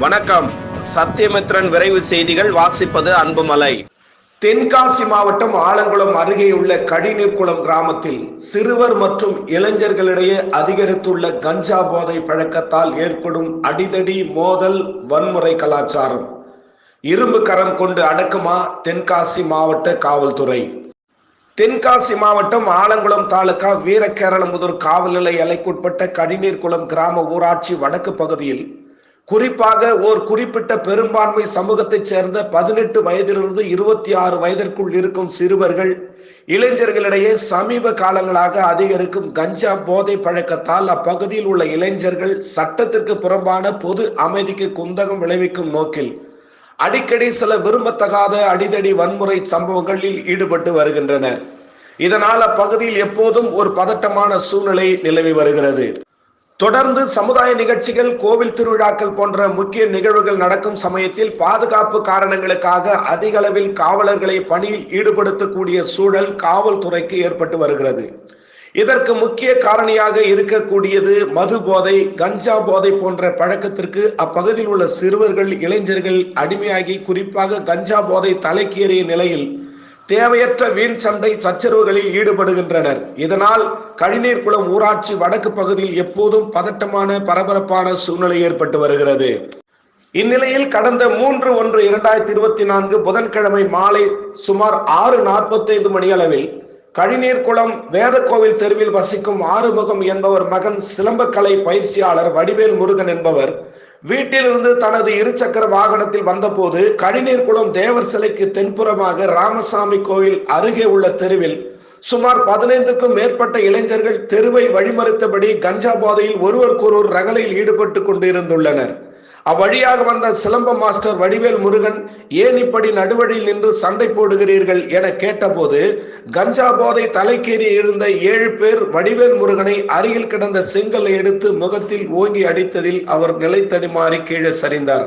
வணக்கம். சத்தியமித்ரன் விரைவு செய்திகள் வாசிப்பது அன்புமலை. தென்காசி மாவட்டம் ஆலங்குளம் அருகே உள்ள கடிநீர்குளம் கிராமத்தில் சிறுவர் மற்றும் இளைஞர்களிடையே அதிகரித்துள்ள கஞ்சா போதை பழக்கத்தால் ஏற்படும் அடிதடி மோதல் வன்முறை கலாச்சாரம். இரும்பு கரம் கொண்டு அடக்குமா தென்காசி மாவட்ட காவல்துறை? தென்காசி மாவட்டம் ஆலங்குளம் தாலுகா வீரகேரளமுதூர் காவல் நிலை எல்லைக்குட்பட்ட கடிநீர்குளம் கிராம ஊராட்சி வடக்கு பகுதியில் குறிப்பாக ஓர் குறிப்பிட்ட பெரும்பான்மை சமூகத்தைச் சேர்ந்த பதினெட்டு வயதிலிருந்து இருபத்தி ஆறு வயதிற்குள் இருக்கும் சிறுவர்கள் இளைஞர்களிடையே சமீப காலங்களாக அதிகரிக்கும் கஞ்சா போதை பழக்கத்தால் அப்பகுதியில் உள்ள இளைஞர்கள் சட்டத்திற்கு புறம்பான பொது அமைதிக்கு குந்தகம் விளைவிக்கும் நோக்கில் அடிக்கடி சில விரும்பத்தகாத அடிதடி வன்முறை சம்பவங்களில் ஈடுபட்டு வருகின்றனர். இதனால் அப்பகுதியில் எப்போதும் ஒரு பதட்டமான சூழ்நிலை நிலவி வருகிறது. தொடர்ந்து சமுதாய நிகழ்ச்சிகள் கோவில் திருவிழாக்கள் போன்ற முக்கிய நிகழ்வுகள் நடக்கும் சமயத்தில் பாதுகாப்பு காரணங்களுக்காக அதிக அளவில் காவலர்களை பணியில் ஈடுபடுத்தக்கூடிய சூழல் காவல்துறைக்கு ஏற்பட்டு வருகிறது. இதற்கு முக்கிய காரணியாக இருக்கக்கூடியது மது போதை கஞ்சா போதை போன்ற பழக்கத்திற்கு அப்பகுதியில் உள்ள சிறுவர்கள் இளைஞர்கள் அடிமையாகி குறிப்பாக கஞ்சா போதை தலைக்கேறிய நிலையில் தேவையற்ற வீண் சண்டை சச்சரவுகளில் ஈடுபடுகின்றனர். இதனால் கழிநீர் குளம் ஊராட்சி வடக்கு பகுதியில் எப்போதும் பதட்டமான பரபரப்பான சூழ்நிலை ஏற்பட்டு வருகிறது. இந்நிலையில் கடந்த மூன்று ஒன்று இரண்டாயிரத்தி இருபத்தி நான்கு புதன்கிழமை மாலை சுமார் ஆறு நாற்பத்தைந்து மணி அளவில் கழிநீர்குளம் வேதக்கோவில் தெருவில் வசிக்கும் ஆறுமுகம் என்பவர் மகன் சிலம்பக்கலை பயிற்சியாளர் வடிவேல் முருகன் என்பவர் வீட்டிலிருந்து தனது இருசக்கர வாகனத்தில் வந்தபோது கழிநீர்குளம் தேவர் சிலைக்கு தென்புறமாக ராமசாமி கோயில் அருகே உள்ள தெருவில் சுமார் பதினைந்துக்கும் மேற்பட்ட இளைஞர்கள் தெருவை வழிமறித்தபடி கஞ்சா போதையில் ஒருவருக்கொருவர் ரகலையில் ஈடுபட்டு கொண்டிருந்துள்ளனர். அவ்வழியாக வந்த சிலம்ப மாஸ்டர் வடிவேல் முருகன் ஏன் இப்படி நடுவழியில் நின்று சண்டை போடுகிறீர்கள்? என கேட்டபோது கஞ்சா போதை தலைக்கேறி இருந்த ஏழு பேர் வடிவேல் முருகனை அருகில் கிடந்த செங்கலை எடுத்து முகத்தில் ஓங்கி அடித்ததில் அவர் நிலை தடுமாறி கீழே சரிந்தார்.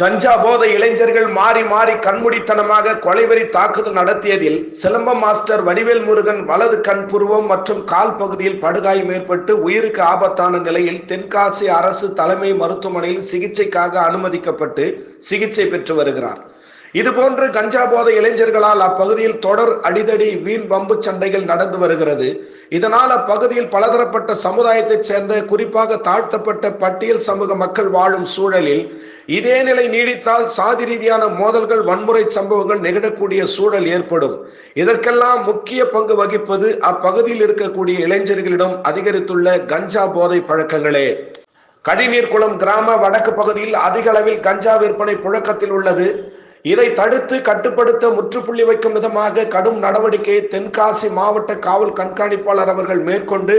கஞ்சா போதை இளைஞர்கள் மாறி மாறி கண்முடித்தனமாக கொலைவெறி தாக்குதல் நடத்தியதில் சிலம்பம் மாஸ்டர் வடிவேல் முருகன் வலது கண் புருவம் மற்றும் கால் பகுதியில் படுகாயம் ஏற்பட்டு உயிருக்கு ஆபத்தான நிலையில் தென்காசி அரசு தலைமை மருத்துவமனையில் சிகிச்சைக்காக அனுமதிக்கப்பட்டு சிகிச்சை பெற்று வருகிறார். இதுபோன்று கஞ்சா போதை இளைஞர்களால் அப்பகுதியில் தொடர் அடிதடி வீண் பம்பு சண்டைகள் நடந்து வருகிறது. இதனால் அப்பகுதியில் பலதரப்பட்ட சமுதாயத்தைச் சேர்ந்த குறிப்பாக தாழ்த்தப்பட்ட பட்டியல் சமூக மக்கள் வாழும் சூழலில் இதே நிலை நீடித்தால் சாதி ரீதியான மோதல்கள் வன்முறை சம்பவங்கள் நிகழக்கூடிய சூழல் ஏற்படும். இதற்கெல்லாம் முக்கிய பங்கு வகிப்பது அப்பகுதியில் இருக்கக்கூடிய இளைஞர்களிடம் அதிகரித்துள்ள கஞ்சா போதை பழக்கங்களே. கடிநீர்குளம் கிராம வடக்கு பகுதியில் அதிக அளவில் கஞ்சா விற்பனை புழக்கத்தில் உள்ளது. இதை தடுத்து கட்டுப்படுத்த முற்றுப்புள்ளி வைக்கும் விதமாக கடும் நடவடிக்கை தென்காசி மாவட்ட காவல் கண்காணிப்பாளர் அவர்கள் மேற்கொண்டு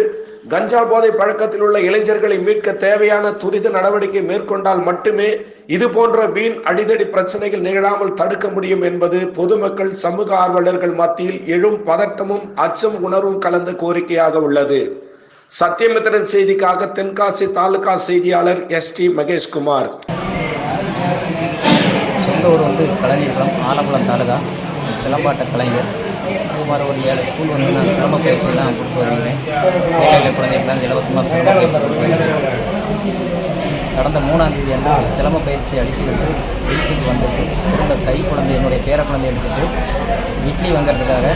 கஞ்சா போதை பழக்கத்தில் உள்ள இளைஞர்களை மீட்க தேவையான துரித நடவடிக்கை மேற்கொண்டால் மட்டுமே இது போன்ற வீண் அடிதடி பிரச்சனைகள் நிகழாமல் தடுக்க முடியும் என்பது பொதுமக்கள் சமூக ஆர்வலர்கள் மத்தியில் எழும் பதட்டமும் அச்சம் உணர்வும் கலந்த கோரிக்கையாக உள்ளது. சத்தியமித்திரன் செய்திக்காக தென்காசி தாலுகா செய்தியாளர் எஸ் டி மகேஷ்குமார். சொந்த ஊர் வந்து கலைஞர்குளம் ஆலங்குளம் தாலுகா சிலம்பாட்ட கலைஞர். சுமார் ஒரு ஏழு ஸ்கூல் வந்து நான் சிரம பயிற்சியெல்லாம் கொடுத்து வருகிறேன். ஏழை குழந்தைகள்லாம் இலவசமாக சிரம பயிற்சி கொடுக்குறேன் கடந்த மூணாம் தேதி அன்று சிலம்ப பயிற்சி அளித்துவிட்டு வீட்டுக்கு வந்துட்டு திரும்ப கை குழந்தை என்னுடைய பேர குழந்தை எடுத்துட்டு இட்லி வாங்கிறதுக்காக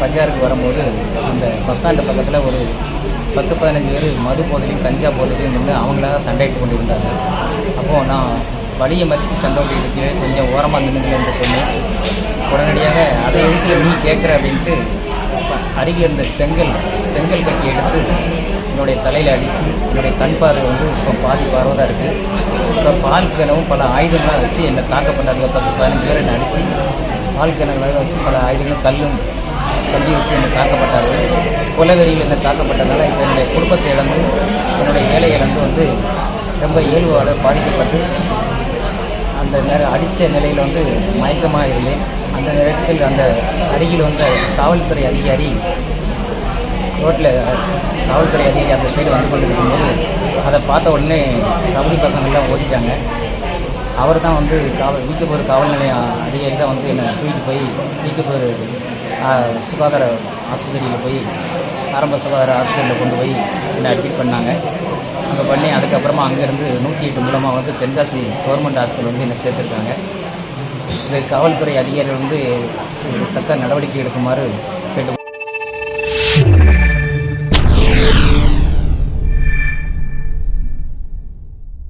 பஜாருக்கு வரும்போது அந்த பஸ் ஸ்டாண்டு பக்கத்தில் ஒரு பத்து பதினஞ்சு பேர் மது போதையிலையும் கஞ்சா போதையிலையும் நின்று அவங்களாக சண்டையிட்டு கொண்டு இருந்தாங்க அப்போது நான் வழியை மறித்து சண்டை இருக்குது கொஞ்சம் ஓரமாக நின்றுங்க என்று சொன்னேன் உடனடியாக அதை எதுக்கு நீ கேட்குற அப்படின்ட்டு அருகே இருந்த செங்கல் செங்கல் கட்டி எடுத்து என்னுடைய தலையில் அடித்து என்னுடைய கண் பார்வை வந்து இப்போ பாதி பார்வை தான் இருக்குது இப்போ பால் கிணவும் பல ஆயுதங்களாக வச்சு என்னை தாக்கப்பட்டாங்க பத்து பதினஞ்சு பேர் என்னை அடித்து பால் கிணங்களாக வச்சு பல ஆயுதங்களும் கல்லும் கம்பி வச்சு என்னை தாக்கப்பட்டார்கள் கொலவெறியில் என்னை தாக்கப்பட்டதால் இப்போ என்னுடைய குடும்பத்தை இழந்து என்னுடைய வேலை இழந்து வந்து ரொம்ப இயல்பாக பாதிக்கப்பட்டு அந்த நேரம் அடித்த நிலையில் வந்து மயக்கமாக இருந்தேன். அந்த நேரத்தில் அந்த அருகில் வந்த காவல்துறை அதிகாரி ரோட்டில் காவல்துறை அதிகாரி அந்த சைடு வந்து கொண்டு இருக்கும்போது அதை பார்த்த உடனே கபடி பசங்கள்லாம் ஓடிட்டாங்க. அவர் தான் வந்து காவல் வீக்கப்பூர் காவல் நிலைய அதிகாரி தான் வந்து என்னை தூக்கிட்டு போய் வீக்கப்பூர் சுகாதார ஆஸ்பத்திரியில் போய் ஆரம்ப சுகாதார ஆஸ்பத்திரியில் கொண்டு போய் என்னை அட்மிட் பண்ணாங்க. அங்கே பண்ணி அதுக்கப்புறமா அங்கேருந்து நூற்றி எட்டு மூலமாக வந்து தென்காசி கவர்மெண்ட் ஹாஸ்பிட்டல் வந்து என்னை சேர்த்துருக்காங்க. இது காவல்துறை அதிகாரிகள் வந்து தக்க நடவடிக்கை எடுக்குமாறு